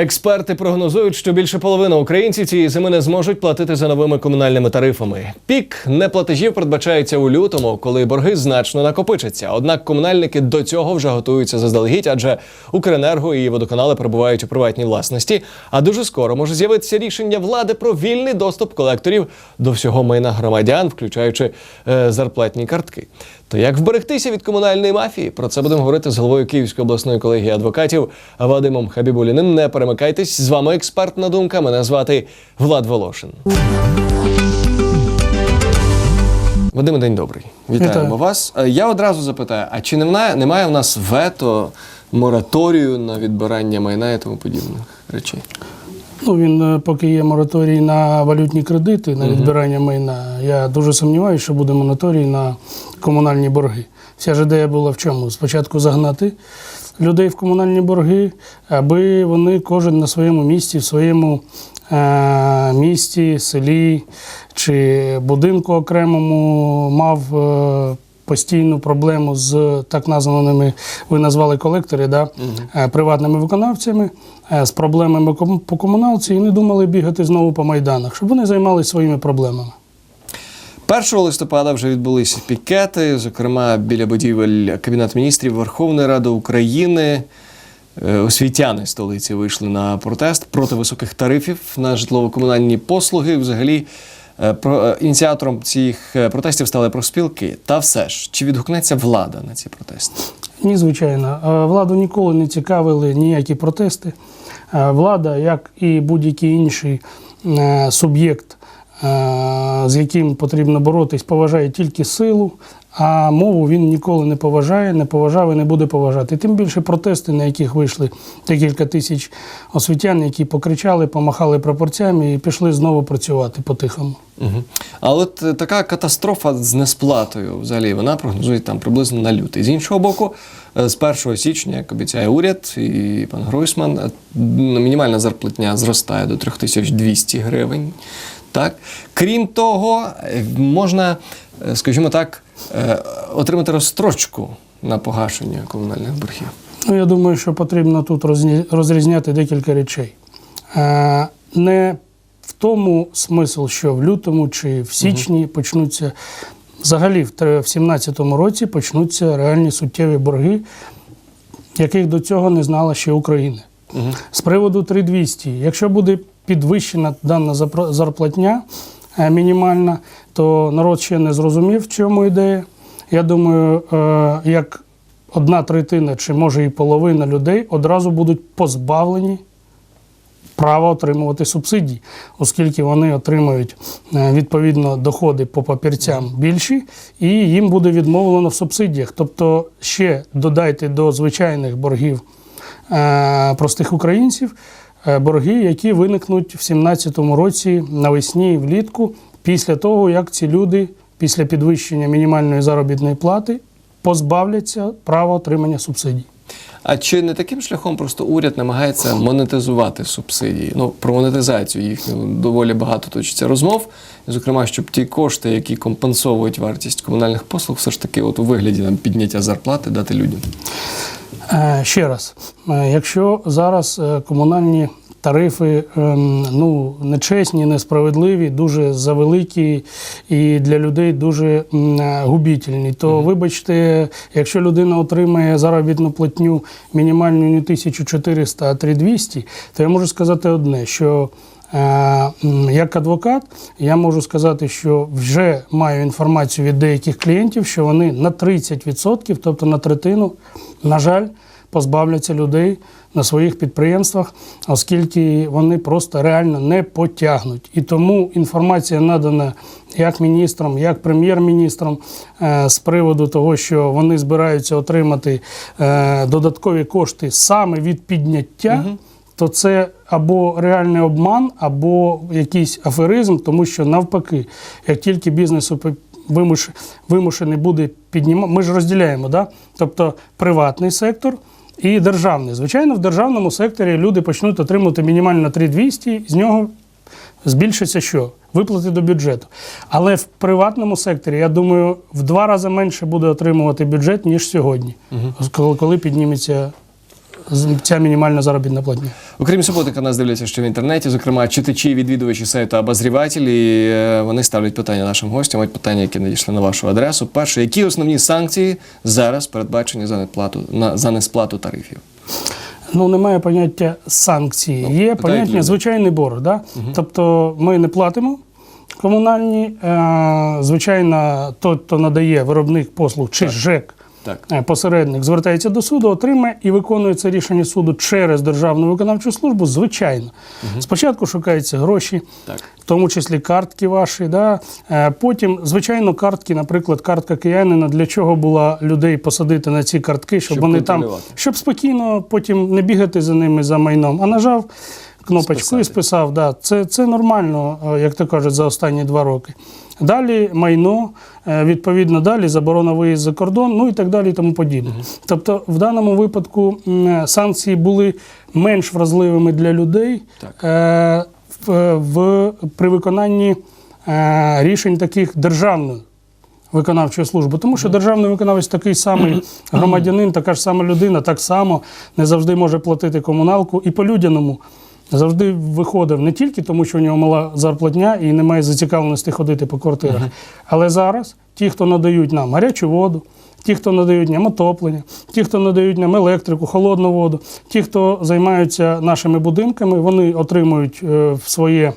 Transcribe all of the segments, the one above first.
Експерти прогнозують, що більше половини українців цієї зими не зможуть платити за новими комунальними тарифами. Пік неплатежів передбачається у лютому, коли борги значно накопичаться. Однак комунальники до цього вже готуються заздалегідь, адже Укренерго і водоканали перебувають у приватній власності. А дуже скоро може з'явитися рішення влади про вільний доступ колекторів до всього майна громадян, включаючи е, зарплатні картки. То як вберегтися від комунальної мафії? Про це будемо говорити з головою Київської обласної колегії адвокатів Вадимом Хабібуліним. Не перемикайтесь. З вами експертна думка. Мене звати Влад Волошин. Вадиме, день добрий. Вітаємо Вітаю. вас. Е, Я одразу запитаю: а чи немає, немає в нас вето, мораторію на відбирання майна і тому подібних речей? Ну, він е, поки є мораторій на валютні кредити, на відбирання майна. Я дуже сумніваюся, що буде мораторій на комунальні борги. Вся ж ідея була в чому? Спочатку загнати людей в комунальні борги, аби вони кожен на своєму місці, в своєму е- місті, селі чи будинку окремому мав. е, Постійну проблему з так названими, ви назвали колектори, да? е, приватними виконавцями, з проблемами по комуналці і не думали бігати знову по майданах, щоб вони займалися своїми проблемами. 1 листопада вже відбулися пікети, зокрема біля будівель Кабінету міністрів Верховної Ради України. Е, Освітяни столиці вийшли на протест проти високих тарифів на житлово-комунальні послуги. Взагалі, е, е, ініціатором цих е, протестів стали профспілки. Та все ж, чи відгукнеться влада на ці протести? Ні, звичайно. Е, Владу ніколи не цікавили ніякі протести. Е, Влада, як і будь-який інший е, суб'єкт, з яким потрібно боротись, поважає тільки силу, а мову він ніколи не поважає, не поважав і не буде поважати. Тим більше протести, на яких вийшли декілька тисяч освітян, які покричали, помахали прапорцями і пішли знову працювати по-тихому. Угу. А от е, така катастрофа з несплатою, взагалі, вона прогнозує там приблизно на лютий. З іншого боку, е, з 1 січня, як обіцяє уряд і пан Гройсман, е, мінімальна зарплатня зростає до 3200 гривень. Так? Крім того, можна, скажімо так, отримати розстрочку на погашення комунальних боргів. Ну, я думаю, що потрібно тут розрізняти декілька речей. Е, Не в тому смисл, що в лютому чи в січні почнуться, взагалі в 2017 році почнуться реальні суттєві борги, яких до цього не знала ще Україна. Угу. З приводу 3200, якщо буде підвищена дана зарплатня е, мінімальна, то народ ще не зрозумів, в чому ідея. Я думаю, е, як одна третина чи може і половина людей одразу будуть позбавлені права отримувати субсидії, оскільки вони отримають е, відповідно доходи по папірцям більші, і їм буде відмовлено в субсидіях. Тобто ще додайте до звичайних боргів е, простих українців е, борги, які виникнуть в 2017 році навесні і влітку, після того, як ці люди після підвищення мінімальної заробітної плати позбавляться права отримання субсидій. А чи не таким шляхом просто уряд намагається монетизувати субсидії? Ну, про монетизацію їхню доволі багато точиться розмов. Зокрема, щоб ті кошти, які компенсовують вартість комунальних послуг, все ж таки, от у вигляді там, підняття зарплати дати людям. Е, Ще раз, е, якщо зараз е, комунальні тарифи ем, ну, нечесні, несправедливі, дуже завеликі і для людей дуже губітельні, то вибачте, якщо людина отримає заробітну платню мінімальну не 1400, а 3200, то я можу сказати одне, що Як адвокат, я можу сказати, що вже маю інформацію від деяких клієнтів, що вони на 30%, тобто на третину, на жаль, позбавляться людей на своїх підприємствах, оскільки вони просто реально не потягнуть. І тому інформація надана як міністрам, як прем'єр-міністрам е, з приводу того, що вони збираються отримати е, додаткові кошти саме від підняття то це або реальний обман, або якийсь аферизм, тому що навпаки, як тільки бізнесу вимушений буде піднімати, ми ж розділяємо, да? тобто приватний сектор. І державний. Звичайно, в державному секторі люди почнуть отримувати мінімально 3200, з нього збільшиться що? Виплати до бюджету. Але в приватному секторі, я думаю, в два рази менше буде отримувати бюджет, ніж сьогодні, коли, коли підніметься ця мінімальна заробітна платня. Окрім суботника, нас дивляться, що в інтернеті, зокрема, читачі, відвідувачі сайту обозрівателі, е, вони ставлять питання нашим гостям, от питання, які надійшли на вашу адресу. Перше, які основні санкції зараз передбачені за неплату на за несплату тарифів? Ну, немає поняття санкції. Є поняття люди. звичайний борг. Да? Тобто ми не платимо комунальні. Е, звичайно, той, хто надає виробник послуг чи ЖЕК, Так. е, посередник, звертається до суду, отримає і виконує це рішення суду через Державну виконавчу службу. Звичайно. Спочатку шукаються гроші. Так. В тому числі картки ваші, да? Е, потім, звичайно, картки, наприклад, картка киянина, для чого була людей посадити на ці картки, щоб, Щоб вони там, щоб спокійно потім не бігати за ними за майном, а нажав кнопочку Списати. і списав. Да. Це, це нормально, е, як то кажуть, за останні два роки. Далі майно, е, відповідно, далі заборона виїзд за кордон, ну і так далі, і тому подібне. Тобто, в даному випадку санкції були менш вразливими для людей Так. е, в, в, при виконанні е, рішень таких державної виконавчої служби. Тому що державний виконавець такий самий громадянин, така ж сама людина, так само не завжди може платити комуналку і по-людяному. Завжди виходив не тільки тому, що у нього мала зарплатня і немає зацікавленості ходити по квартирах. Але зараз ті, хто надають нам гарячу воду, ті, хто надають нам отоплення, ті, хто надають нам електрику, холодну воду, ті, хто займаються нашими будинками, вони отримують е, в своє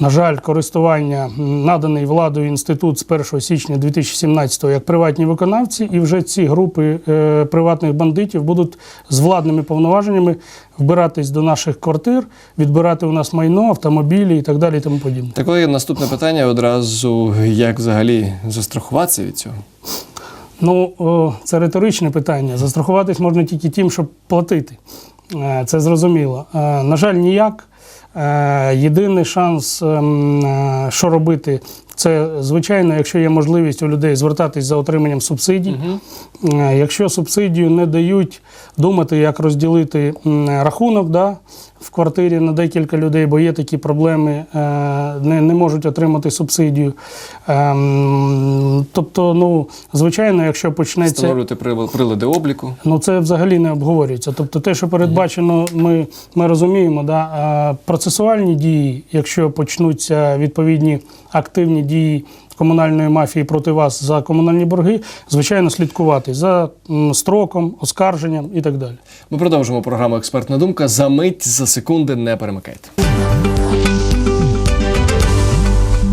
на жаль, користування наданий владою інститут з 1 січня 2017-го як приватні виконавці, і вже ці групи е, приватних бандитів будуть з владними повноваженнями вбиратись до наших квартир, відбирати у нас майно, автомобілі і так далі. І тому подібне. Так, коли наступне питання одразу, як взагалі застрахуватися від цього? Ну, це риторичне питання. Застрахуватись можна тільки тим, щоб платити. Е, Це зрозуміло. Е, На жаль, ніяк. Е, Єдиний шанс, ем, що робити, це звичайно, якщо є можливість у людей звертатись за отриманням субсидій. Якщо субсидію не дають, думати, як розділити рахунок да, в квартирі на декілька людей, бо є такі проблеми, е, не, не можуть отримати субсидію. Ем, Тобто, ну, звичайно, якщо почнеться. Встановлювати прил- прилади обліку. Ну це взагалі не обговорюється. Тобто, те, що передбачено, ми, ми розуміємо, да, процесуальні дії, якщо почнуться відповідні активні дії комунальної мафії проти вас за комунальні борги, звичайно, слідкувати за строком, оскарженням і так далі. Ми продовжимо програму Експертна думка. За мить, за секунди не перемикайте.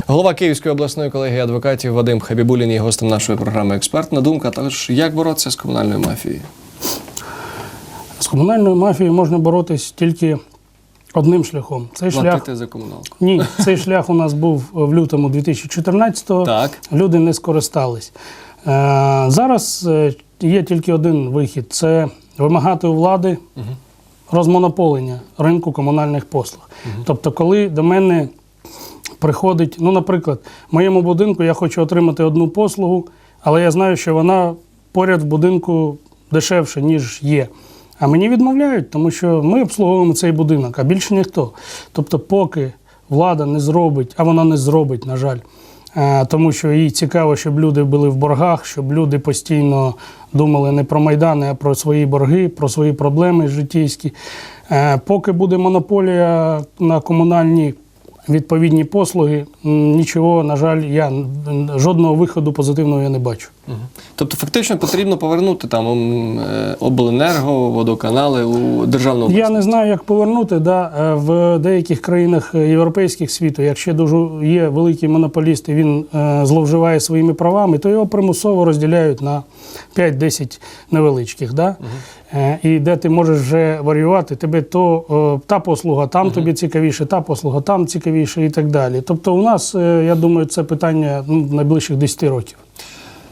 Голова Київської обласної колегії адвокатів Вадим Хабібулін є гостем нашої програми Експертна думка. Також як боротися з комунальною мафією? З комунальною мафією можна боротись тільки одним шляхом. Цей шлях за комуналку. ні, цей шлях у нас був в лютому 2014-го. Так. люди не скористались. Е, зараз е, є тільки один вихід: це вимагати у влади розмонополення ринку комунальних послуг. Тобто, коли до мене приходить, ну, наприклад, в моєму будинку я хочу отримати одну послугу, але я знаю, що вона поряд в будинку дешевше, ніж є. А мені відмовляють, тому що ми обслуговуємо цей будинок, а більше ніхто. Тобто, поки влада не зробить, а вона не зробить, на жаль, е, тому що їй цікаво, щоб люди були в боргах, щоб люди постійно думали не про майдани, а про свої борги, про свої проблеми життєйські. Е, Поки буде монополія на комунальні відповідні послуги, нічого, на жаль, я жодного виходу позитивного я не бачу. Тобто, фактично потрібно повернути там е, обленерго, водоканали у державну Я не знаю, як повернути. Да, е, в деяких країнах е, європейських світу, якщо дуже є великий монополіст і він зловживає своїми правами, то його примусово розділяють на 5-10 невеличких. Да? Е, І де ти можеш вже варіювати, тебе то та послуга там тобі цікавіше, та послуга там цікавіше і так далі. Тобто, у нас, я думаю, це питання ну, найближчих 10 років.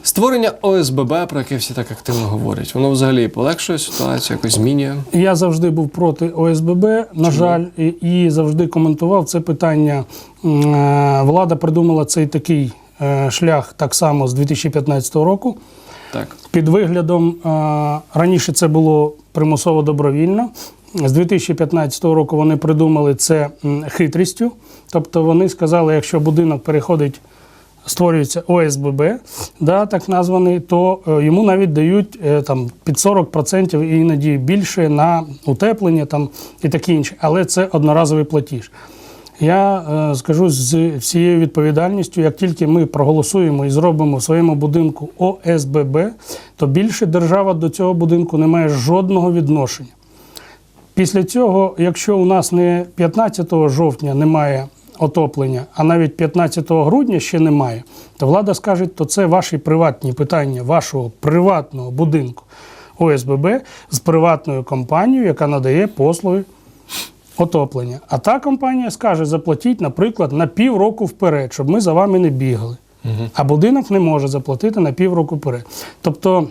Створення ОСББ, про яке всі так активно говорять, воно взагалі полегшує ситуацію, якось змінює. Я завжди був проти ОСББ, на жаль, і, і завжди коментував це питання. Е, Влада придумала цей такий е, шлях так само з 2015 року. Так. Під виглядом е, раніше це було примусово добровільно. З 2015 року вони придумали це хитрістю. Тобто вони сказали, якщо будинок переходить створюється ОСББ, да, так названий, то е, йому навіть дають е, там, під 40% і іноді більше на утеплення там, і таке інше. Але це одноразовий платіж. Я е, скажу з всією відповідальністю, як тільки ми проголосуємо і зробимо в своєму будинку ОСББ, то більше держава до цього будинку не має жодного відношення. Після цього, якщо у нас не 15 жовтня немає отоплення, а навіть 15 грудня ще немає, то влада скаже, то це ваші приватні питання вашого приватного будинку ОСББ з приватною компанією, яка надає послуги отоплення. А та компанія скаже, заплатіть, наприклад, на півроку вперед, щоб ми за вами не бігали. А будинок не може заплатити на півроку вперед. Тобто,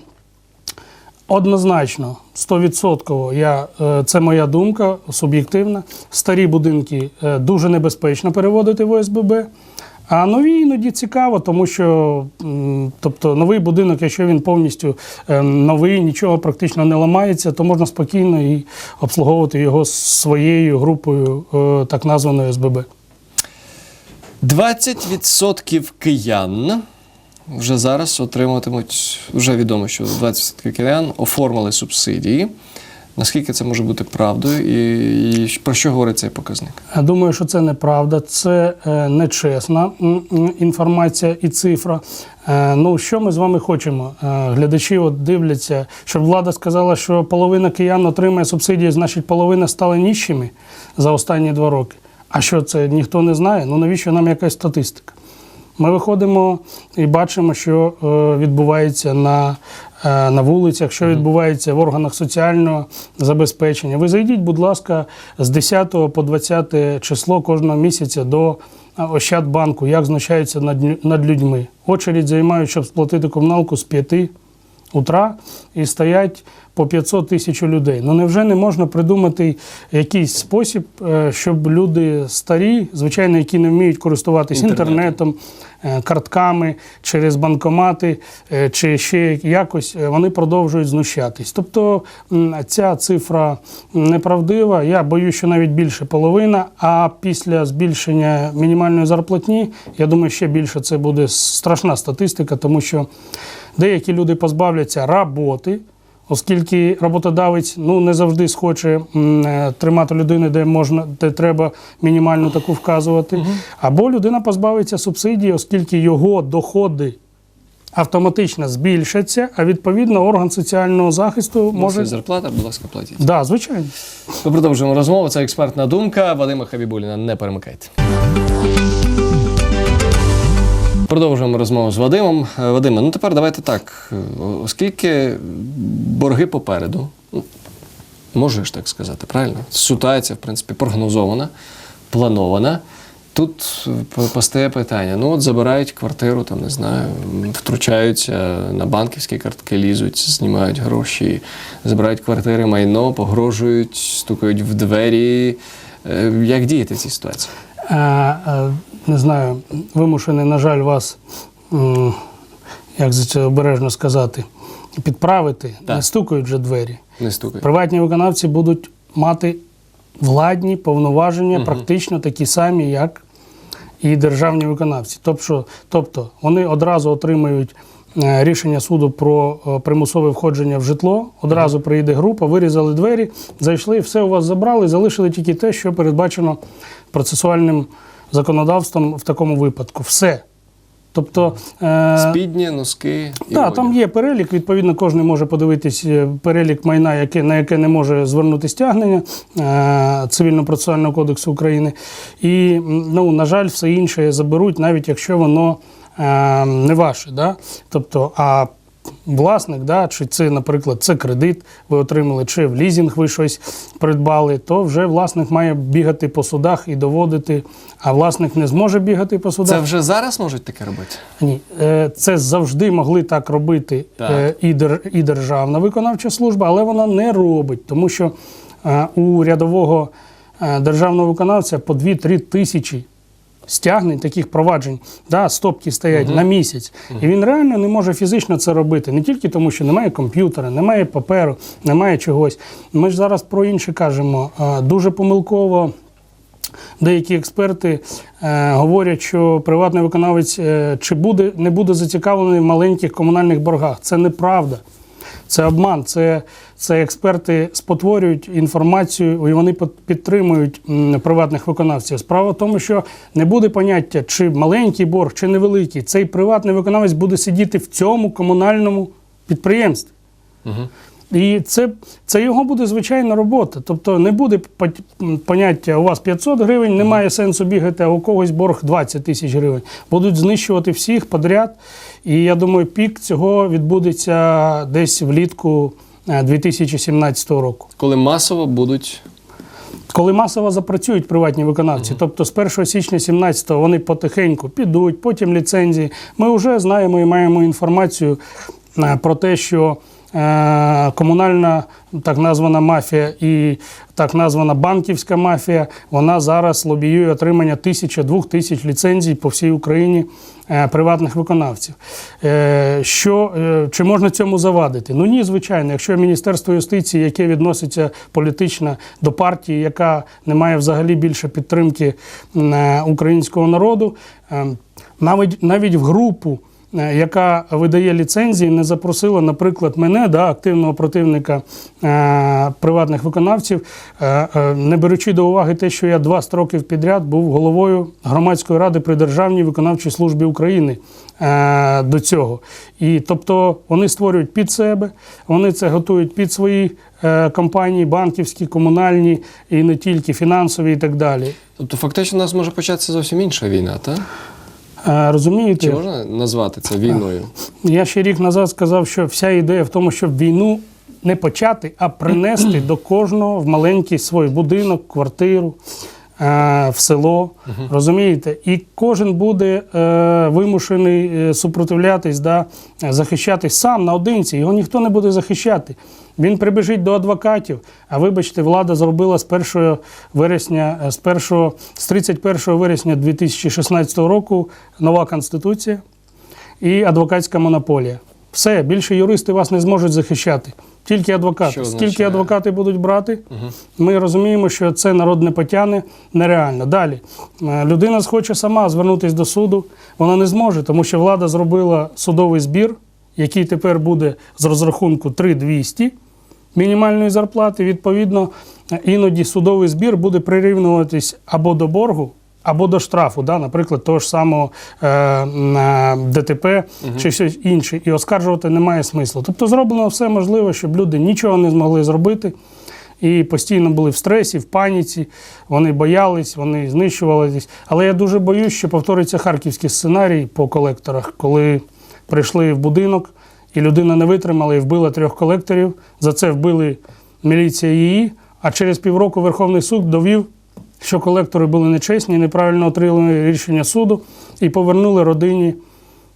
однозначно, 100% я, е, це моя думка суб'єктивна. Старі будинки е, дуже небезпечно переводити в ОСББ. А нові іноді цікаво, тому що тобто, новий будинок, якщо він повністю е, новий, нічого практично не ламається, то можна спокійно і обслуговувати його своєю групою так названої СББ. 20% киян вже зараз отримуватимуть, вже відомо, що 20% киян оформили субсидії. Наскільки це може бути правдою, і, і про що говорить цей показник? Думаю, що це неправда, це е, нечесна інформація і цифра. Е, ну, що ми з вами хочемо? Е, глядачі от дивляться, щоб влада сказала, що половина киян отримає субсидії, значить половина стала ніщими за останні два роки. А що це ніхто не знає? Ну навіщо нам якась статистика? Ми виходимо і бачимо, що е, відбувається на, е, на вулицях, що відбувається в органах соціального забезпечення. Ви зайдіть, будь ласка, з 10 по 20 число кожного місяця до е, Ощадбанку, як знущаються над, над людьми. Очередь займають, щоб сплатити комуналку з 5 утра і стоять по 500 тисяч людей. Ну невже не можна придумати якийсь спосіб, е, щоб люди старі, звичайно, які не вміють користуватись Інтернетом. е, картками через банкомати е, чи ще якось, вони продовжують знущатись. Тобто ця цифра неправдива. Я боюсь, що навіть більше половина. А після збільшення мінімальної зарплатні, я думаю, ще більше це буде страшна статистика, тому що деякі люди позбавляться роботи. Оскільки роботодавець ну не завжди схоче е, тримати людину, де можна, де треба мінімальну таку вказувати, або людина позбавиться субсидії, оскільки його доходи автоматично збільшаться, а відповідно орган соціального захисту Може... може. зарплата, будь ласка, платіть. Да, звичайно. Ми продовжуємо розмову. Це експертна думка Вадима Хабібуліна. Не перемикайте. Продовжуємо розмову з Вадимом. Е, Вадиме, ну тепер давайте так. Е, Оскільки борги попереду, ну, можеш так сказати, правильно? Ситуація, в принципі, прогнозована, планована. Тут е, постає питання: ну от забирають квартиру, там не знаю, втручаються на банківські картки, лізуть, знімають гроші, забирають квартири, майно, погрожують, стукають в двері. Як діяти в цій ситуації? Е, е, не знаю, вимушений, на жаль, вас, як за це обережно сказати, підправити. Так. Не стукають вже двері. Не стукають. Приватні виконавці будуть мати владні повноваження, практично такі самі, як і державні виконавці. Тобто, тобто вони одразу отримають рішення суду про е, примусове входження в житло, одразу приїде група, вирізали двері, зайшли, все у вас забрали, залишили тільки те, що передбачено процесуальним законодавством в такому випадку. Все. Тобто, е, Спідні, носки і так, там є перелік. Відповідно, кожен може подивитись е, перелік майна, яке, на яке не може звернути стягнення е, Цивільно-процесуального кодексу України. І, ну, на жаль, все інше заберуть, навіть якщо воно е, не ваше. Да? Тобто, а власник, да, чи це, наприклад, це кредит ви отримали, чи в лізінг ви щось придбали, то вже власник має бігати по судах і доводити, а власник не зможе бігати по судах. Це вже зараз можуть таке робити? Ні, е, це завжди могли так робити Так. е, і, Державна виконавча служба, але вона не робить, тому що е, у рядового державного виконавця по 2-3 тисячі стягнень таких проваджень, да, стопки стоять на місяць. І він реально не може фізично це робити. Не тільки тому, що немає комп'ютера, немає паперу, немає чогось. Ми ж зараз про інше кажемо. Дуже помилково Деякі експерти е, говорять, що приватний виконавець е, чи буде, не буде зацікавлений в маленьких комунальних боргах. Це неправда. Це обман. Це, це експерти спотворюють інформацію і вони підтримують приватних виконавців. Справа в тому, що не буде поняття, чи маленький борг, чи невеликий. Цей приватний виконавець буде сидіти в цьому комунальному підприємстві. І це, це його буде звичайна робота. Тобто не буде поняття, у вас 500 гривень, немає сенсу бігати, а у когось борг 20 тисяч гривень. Будуть знищувати всіх подряд. І я думаю, пік цього відбудеться десь влітку е, 2017 року. Коли масово будуть Коли масово запрацюють приватні виконавці, тобто з 1 січня 2017 вони потихеньку підуть, потім ліцензії. Ми вже знаємо і маємо інформацію е, про те, що е, комунальна так названа мафія і так названа банківська мафія, вона зараз лобіює отримання тисяча двох тисяч ліцензій по всій Україні е, приватних виконавців. Е, Що, е, чи можна цьому завадити? Ну ні, звичайно, якщо Міністерство юстиції, яке відноситься політично до партії, яка не має взагалі більше підтримки е, українського народу, е, навіть навіть в групу. Е, Яка видає ліцензії, не запросила, наприклад, мене, да, активного противника е, приватних виконавців, е, е, не беручи до уваги те, що я два строки підряд був головою громадської ради при Державній виконавчій службі України е, до цього. І тобто вони створюють під себе, вони це готують під свої е, компанії, банківські, комунальні і не тільки фінансові і так далі. Тобто, фактично, у нас може початися зовсім інша війна, так? Розумієте? Чи можна назвати це війною? Я ще рік назад сказав, що вся ідея в тому, щоб війну не почати, а принести до кожного в маленький свій будинок, квартиру, в село. Розумієте? І кожен буде е, вимушений е, супротивлятись, да, захищатись сам наодинці. Його ніхто не буде захищати. Він прибіжить до адвокатів. А вибачте, влада зробила з 1 вересня, е, з 1, з 31 вересня 2016 року нова конституція і адвокатська монополія. Все, більше юристи вас не зможуть захищати. Тільки адвокати. Що Скільки означає? адвокати будуть брати, ми розуміємо, що це народ не потягне нереально. Далі Е, людина схоче сама звернутися до суду, вона не зможе, тому що влада зробила судовий збір, який тепер буде з розрахунку 3200 мінімальної зарплати. Відповідно, іноді судовий збір буде прирівнюватись або до боргу, або до штрафу, да, наприклад, того ж самого е, е, ДТП чи щось інше. І оскаржувати немає смислу. Тобто зроблено все можливе, щоб люди нічого не змогли зробити. І постійно були в стресі, в паніці, вони боялись, вони знищувалися. Але я дуже боюсь, що повториться харківський сценарій по колекторах, коли прийшли в будинок, і людина не витримала і вбила трьох колекторів. За це вбили міліція її. А через півроку Верховний суд довів, що колектори були нечесні, неправильно отримали рішення суду і повернули родині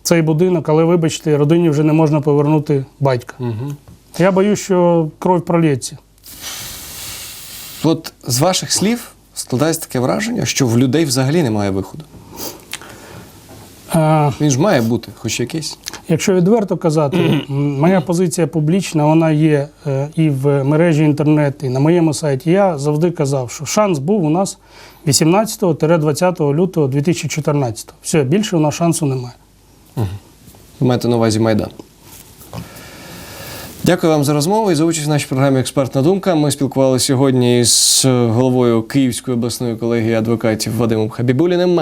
цей будинок. Але, вибачте, родині вже не можна повернути батька. Угу. Я боюсь, що кров пролється. От з ваших слів складається таке враження, що в людей взагалі немає виходу. Е, Він ж має бути, хоч якийсь. Якщо відверто казати, моя позиція публічна, вона є е, і в мережі інтернет, і на моєму сайті. Я завжди казав, що шанс був у нас 18-20 лютого 2014. Все, більше у нас шансу немає. Ви маєте на увазі Майдан. Дякую вам за розмову і за участь в нашій програмі Експертна думка. Ми спілкувалися сьогодні з головою Київської обласної колегії адвокатів Вадимом Хабібуліним.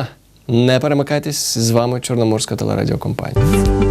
Не перемикайтесь з вами Чорноморська телерадіокомпанія.